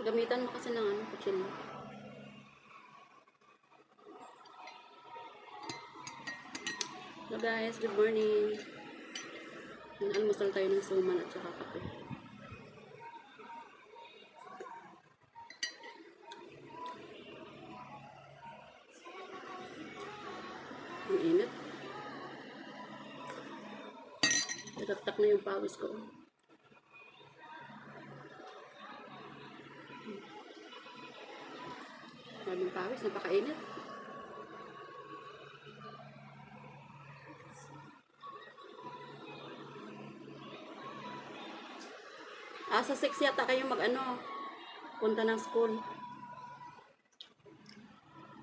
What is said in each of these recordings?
Gamitan mo kasi ng ano, kutsilyo. Hello guys, good morning. Nag-almusal tayo ng suman at saka kape. Ang init. Nagtaktak na yung pawis ko. Maraming pawis, napakainit. Ah, sa 6 yata kayo mag ano, punta ng school.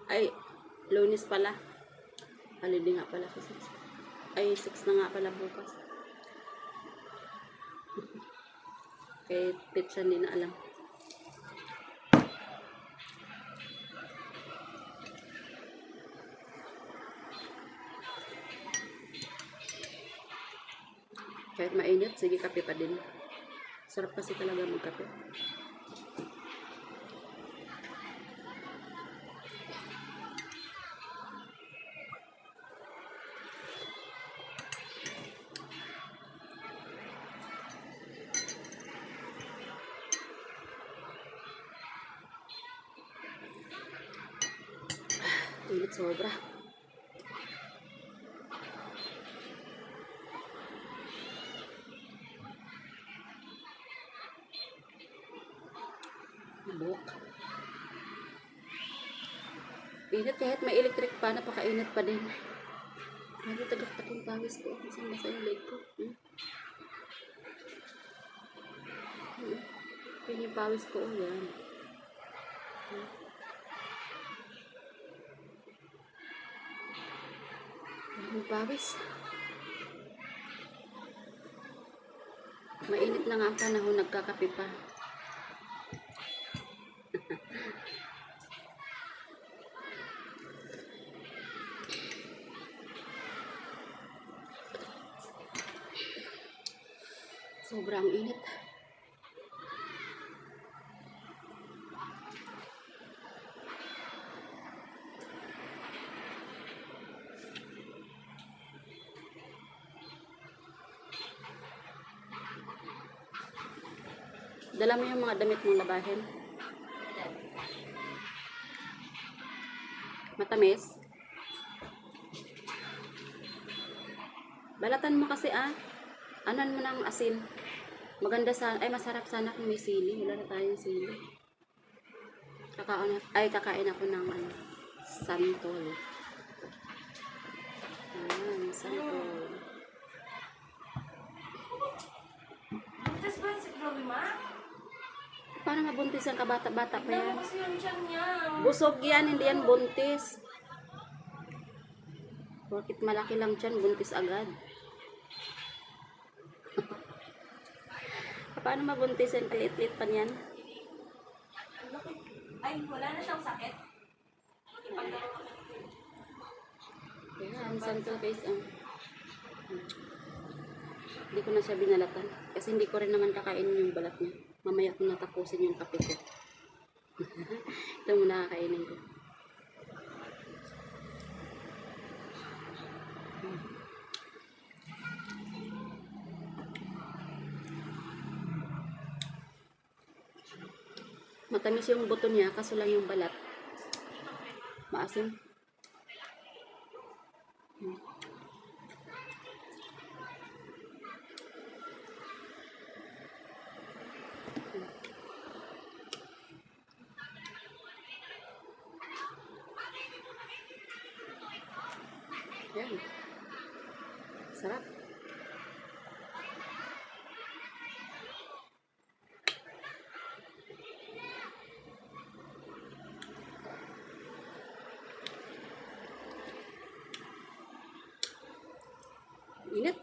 Ay, lunes pala. Alindi nga pala sa 6. Ay, 6 na nga pala bukas. Kay Pitsa hindi na alam. Kahit mainit, sige kape pa din. Sarap kasi talaga magkape. Init sobra. Buhok. Init kahit may electric pa, napakainit pa din. Ano tagaktak yung pawis ko? Masang basa yung leg ko. Hmm? Hmm. Yun yung pawis ko. Oh, yan. Hmm. Yung pawis. Mainit na nga ang panahon, nagkakape pa. Sobrang init. Dala mo yung mga damit mong labahin. Matamis. Balatan mo kasi ah. Anan mo ng asin. Maganda sana, ay masarap sana kung may sili. Wala na tayong sili. Kakaon, ay kakain ako ng ano, santol. Ayan, santol. Buntis ba si Chloe, ma? Paano mabuntis ang kabata-bata pa yan? mo kasi yung tiyan niya. Busog yan, hindi yan buntis. Bakit malaki lang dyan, buntis agad. Paano mabuntis yan? Kalit-lit pa niyan. Ang. Ay, wala na siyang sakit. Ayan, santol guys. Ang... Hindi ko na siya binalatan. Kasi hindi ko rin naman kakainin yung balat niya. Mamaya ko natapusin yung kape ko. Ito muna kakainin ko. Matamis yung buto niya, kaso lang yung balat. Maasim. Yan. Sarap. Init.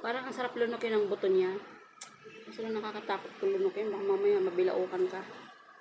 Parang ang sarap lunukin ang buto niya. Kasi lang nakakatakot kung lunukin. Baka mamaya mabilaukan ka.